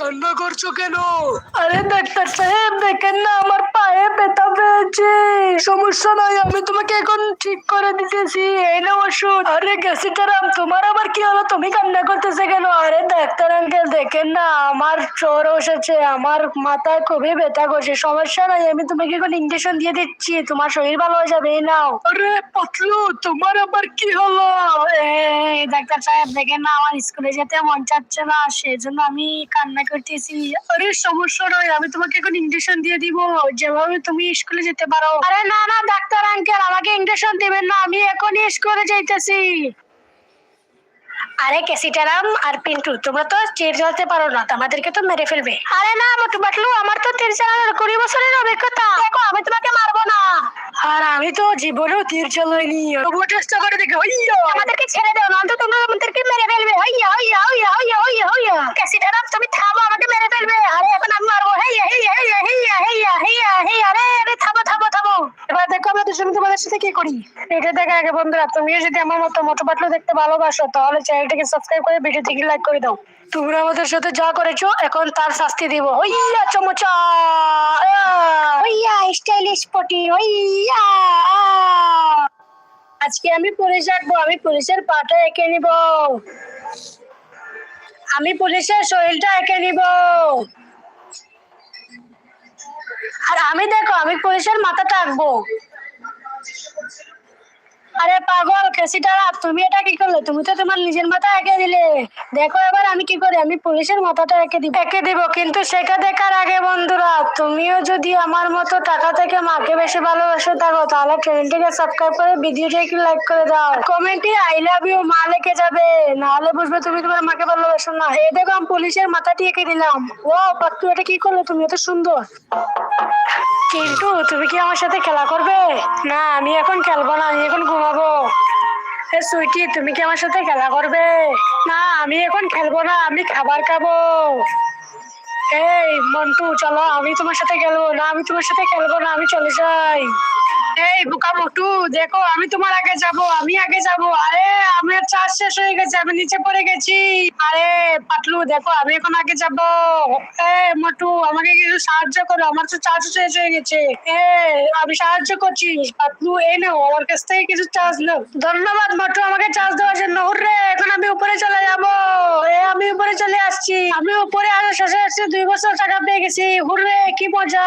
কান্না করছ কেন? আরে ডাক্তার সাহেব দেখেন না আমার পায়ে ব্যথা পেয়েছে। সমস্যা নাই আমি তোমাকে এখন ঠিক করে দিতেছি। এই না ওষুধ। আরে গেছিটারাম তোমার আবার কি হলো? তুমি কান্না করতেছে কেন? আরে ডাক্তার আঙ্কেল দেখেন না আমার জ্বর এসেছে আমার মাথায় খুবই ব্যথা করছে সমস্যা নাই আমি তোমাকে এখন ইঞ্জেকশন দিয়ে দিচ্ছি তোমার শরীর ভালো হয়ে যাবে এই নাও। আরে পাতলু তোমার আবার কি হলো? ডাক্তার সাহেব দেখেন না আমার স্কুলে যেতে মন চাচ্ছে না সেজন্য আমি কান্না করতেছি। আরে সমস্যা নয় আমি তোমাকে এখন ইঞ্জেকশন দিয়ে দিব। যেভাবে তুমি স্কুলে যেতে পারো। আরে না না ডাক্তার আঙ্কেল আমাকে ইঞ্জেকশন দিবেন না আমি এখনই স্কুলে যাইতেছি। আরে কেসিটারাম আর পিন্টু তোমরা তো পারো না তোমাদেরকে তো মেরে ফেলবে। আরে না মোটু বাটলু আমার তো তিরিশ কুড়ি বছরের অভিজ্ঞতা দেখো আমি তোমাকে মারবো না আর আমি তো জীবনেও তীর চালাইনি। তবুও চেষ্টা করে দেখে হইয়া। আমাদেরকে ছেড়ে দাও না তো তোমরা আমাদেরকে মেরে ফেলবে। হইয়া হইয়া হইয়া হইয়া হইয়া হইয়া। তুমি থামো আমাকে মেরে ফেলবে। আরে এখন আমি মারবো। হেইয়া হেইয়া হেইয়া হেইয়া হেইয়া হেইয়া হেইয়া আরে আরে থামো থামো থামো। এবার দেখো আমরা দুজন তোমাদের সাথে কি করি। এটা দেখা আগে বন্ধুরা তুমিও যদি আমার মতো মোটো পাতলু দেখতে ভালোবাসো তাহলে চ্যানেলটাকে সাবস্ক্রাইব করে ভিডিও থেকে লাইক করে দাও। তোমরা আমাদের সাথে যা করেছ এখন তার শাস্তি দিব। হইয়া চমচা! আজকে আমি আমি পুলিশের পাটা এঁকে নিব। আমি পুলিশের শরীরটা এঁকে নিব। আর আমি দেখো, আমি পুলিশের মাথাটা আঁকবো। আরে পাগল খেসিটারা তুমি এটা কি করলে? তুমি তো তোমার নিজের মাথা এঁকে দিলে। দেখো এবার আমি কি করি? আমি পুলিশের মাথাটা এঁকে দিব। এঁকে দিব, কিন্তু সেটা দেখার আগে বন্ধুরা, তুমিও যদি আমার মতো টাকা থেকে মাকে বেশি ভালোবাসো থাকো তাহলে চ্যানেলটিকে সাবস্ক্রাইব করে ভিডিওটাকে লাইক করে দাও। কমেন্টে আই লাভ ইউ মা লিখে যাবে। নাহলে বুঝবে তুমি তোমার মাকে ভালোবাসো না। এই দেখো, আমি পুলিশের মাথাটি এঁকে দিলাম। ও পাত্তু এটা কি করলে? তুমি এত সুন্দর। কিন্তু তুমি কি আমার সাথে খেলা করবে? না, আমি এখন খেলব না, আমি এখন ঘুমাবো। এ সুইটি, তুমি কি আমার সাথে খেলা করবে? না, আমি এখন খেলব না, আমি খাবার খাব। এই, মন্টু, চলো, আমি তোমার সাথে খেলব। না, আমি তোমার সাথে খেলব না, আমি চলে যাই। এই বোকা দেখো, আমি তোমার আগে যাব, আমি আগে যাব। আরে, আমার শেষ হয়ে গেছে, আমি নিচে পড়ে গেছি। আরে, পাতলু, দেখো, আমি এখন আগে যাব। আমাকে কিছু সাহায্য করো, আমার তো চার্জ শেষ হয়ে গেছে। আমি সাহায্য করছি। পাতলু, এই নাও, আমার কাছ থেকে কিছু নাও। ধন্যবাদ মোটু, আমাকে চার্জ দেওয়ার জন্য। হুররে, এখন আমি উপরে চলে যাব। এ, আমি উপরে চলে আসছি। আমি উপরে আরও শেষে আসছি দুই বছর টাকা পেয়ে গেছি। হুররে, কি মজা।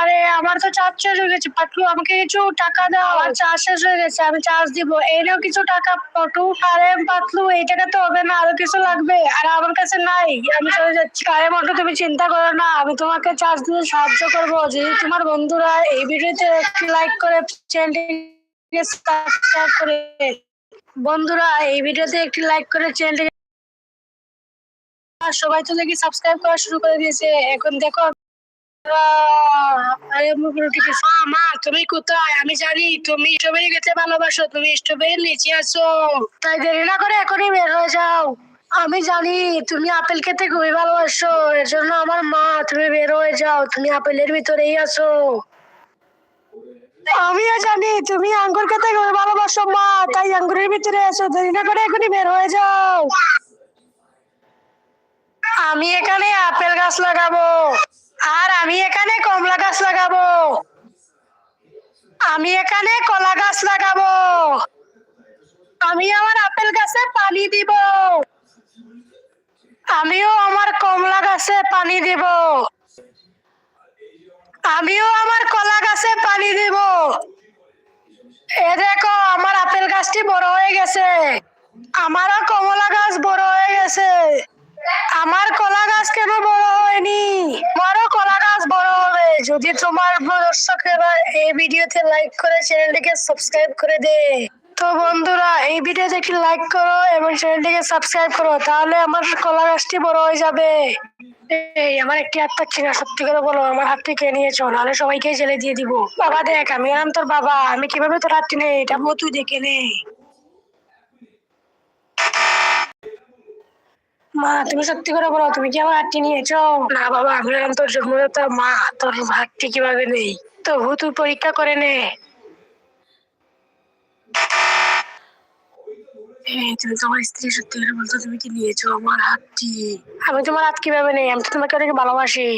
আরে, আমার তো চার্জ শেষ হয়ে গেছে, পাতলু, আমাকে কিছু টাকা দাও আমার চার্জ শেষ হয়ে গেছে আমি চার্জ দিব। এনেও কিছু টাকা পটু আরে পাতলু এই টাকা তো হবে না আরও কিছু লাগবে। আর আমার কাছে নাই আমি চলে যাচ্ছি। আরে মন্টু তুমি চিন্তা করো না আমি তোমাকে চার্জ দিতে সাহায্য করব। যদি তোমার বন্ধুরা এই ভিডিওতে একটি লাইক করে চ্যানেলটিকে সাবস্ক্রাইব করে বন্ধুরা এই ভিডিওতে একটি লাইক করে চ্যানেলটিকে সবাই তো দেখি সাবস্ক্রাইব করা শুরু করে দিয়েছে। এখন দেখো আরে আমি জানি, তুমি আপেল খেতে খুবই ভালোবাসো। এর জন্য আমার মা, তুমি বের হয়ে যাও, তুমি আপেলের ভিতরেই আছো। আমিও জানি, তুমি আঙ্গুর খেতে খুবই ভালোবাসো, মা, তাই আঙ্গুরের ভিতরে আছো। দেরি না করে এখনই বের হয়ে যাও। আমি এখানে আপেল গাছ লাগাবো। আমি এখানে কমলা গাছ লাগাবো। আমি এখানে কলা গাছ লাগাবো। আমি আমার আপেল গাছে পানি দিব। আমিও আমার কমলা গাছে পানি দিব। আমিও আমার কলা গাছে পানি দিব। এ দেখো, আমার আপেল গাছটি বড় হয়ে গেছে। আমারও কমলা গাছ বড় হয়ে গেছে। আমার কলা গাছ কেন বড় হয়নি আমারও কলা গাছ বড় যদি তোমার দর্শকেরা এই ভিডিওতে লাইক করে চ্যানেলটিকে সাবস্ক্রাইব করে দে। তো বন্ধুরা, এই ভিডিওতে একটি লাইক করো এবং চ্যানেলটিকে সাবস্ক্রাইব করো, তাহলে আমার কলা গাছটি বড় হয়ে যাবে। এই, আমার একটি হাত পাচ্ছি না, সত্যি করে বলো, আমার হাতটি কে নিয়েছো? নাহলে সবাইকে জেলে দিয়ে দিব। বাবা দেখ, আমি এলাম তোর বাবা, আমি কীভাবে তোর হাতটি নেই, এটা তুই দেখে নে। মা তুমি সত্যি করে বলো তুমি কি আমার হাতটি নিয়েছো? না বাবা আমি তোর জন্মদাতা মা তোর হাতটি কীভাবে নেই? তবু তুই পরীক্ষা করে নে। তুমি তোমার স্ত্রী সত্যি করে বলতো তুমি কি নিয়েছো আমার হাতটি? আমি তোমার হাত কীভাবে নেই? আমি তো তোমাকে অনেক ভালোবাসি।